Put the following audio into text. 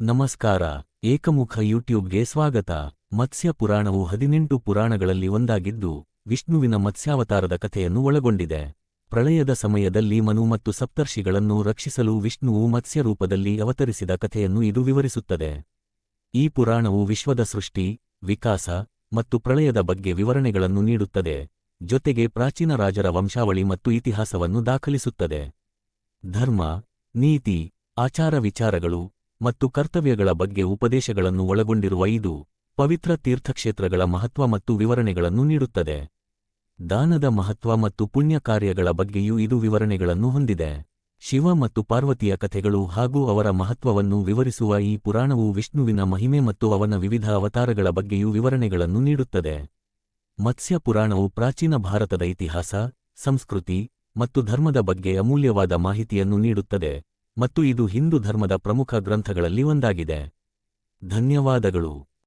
ನಮಸ್ಕಾರ, ಏಕಮುಖ ಯೂಟ್ಯೂಬ್ಗೆ ಸ್ವಾಗತ. ಮತ್ಸ್ಯ ಪುರಾಣವು ಹದಿನೆಂಟು ಪುರಾಣಗಳಲ್ಲಿ ಒಂದಾಗಿದ್ದು, ವಿಷ್ಣುವಿನ ಮತ್ಸ್ಯಾವತಾರದ ಕಥೆಯನ್ನು ಒಳಗೊಂಡಿದೆ. ಪ್ರಳಯದ ಸಮಯದಲ್ಲಿ ಮನು ಮತ್ತು ಸಪ್ತರ್ಷಿಗಳನ್ನು ರಕ್ಷಿಸಲು ವಿಷ್ಣುವು ಮತ್ಸ್ಯ ರೂಪದಲ್ಲಿ ಅವತರಿಸಿದ ಕಥೆಯನ್ನು ಇದು ವಿವರಿಸುತ್ತದೆ. ಈ ಪುರಾಣವು ವಿಶ್ವದ ಸೃಷ್ಟಿ, ವಿಕಾಸ ಮತ್ತು ಪ್ರಳಯದ ಬಗ್ಗೆ ವಿವರಣೆಗಳನ್ನು ನೀಡುತ್ತದೆ, ಜೊತೆಗೆ ಪ್ರಾಚೀನ ರಾಜರ ವಂಶಾವಳಿ ಮತ್ತು ಇತಿಹಾಸವನ್ನು ದಾಖಲಿಸುತ್ತದೆ. ಧರ್ಮ, ನೀತಿ, ಆಚಾರ ವಿಚಾರಗಳು ಮತ್ತು ಕರ್ತವ್ಯಗಳ ಬಗ್ಗೆ ಉಪದೇಶಗಳನ್ನು ಒಳಗೊಂಡಿರುವ ಇದು ಪವಿತ್ರ ತೀರ್ಥಕ್ಷೇತ್ರಗಳ ಮಹತ್ವ ಮತ್ತು ವಿವರಣೆಗಳನ್ನು ನೀಡುತ್ತದೆ. ದಾನದ ಮಹತ್ವ ಮತ್ತು ಪುಣ್ಯ ಕಾರ್ಯಗಳ ಬಗ್ಗೆಯೂ ಇದು ವಿವರಣೆಗಳನ್ನು ಹೊಂದಿದೆ. ಶಿವ ಮತ್ತು ಪಾರ್ವತಿಯ ಕಥೆಗಳು ಹಾಗೂ ಅವರ ಮಹತ್ವವನ್ನು ವಿವರಿಸುವ ಈ ಪುರಾಣವು ವಿಷ್ಣುವಿನ ಮಹಿಮೆ ಮತ್ತು ಅವನ ವಿವಿಧ ಅವತಾರಗಳ ಬಗ್ಗೆಯೂ ವಿವರಣೆಗಳನ್ನು ನೀಡುತ್ತದೆ. ಮತ್ಸ್ಯ ಪುರಾಣವು ಪ್ರಾಚೀನ ಭಾರತದ ಇತಿಹಾಸ, ಸಂಸ್ಕೃತಿ ಮತ್ತು ಧರ್ಮದ ಬಗ್ಗೆ ಅಮೂಲ್ಯವಾದ ಮಾಹಿತಿಯನ್ನು ನೀಡುತ್ತದೆ. ಮತ್ತು ಇದು ಹಿಂದೂ ಧರ್ಮದ ಪ್ರಮುಖ ಗ್ರಂಥಗಳಲ್ಲಿ ಒಂದಾಗಿದೆ. ಧನ್ಯವಾದಗಳು.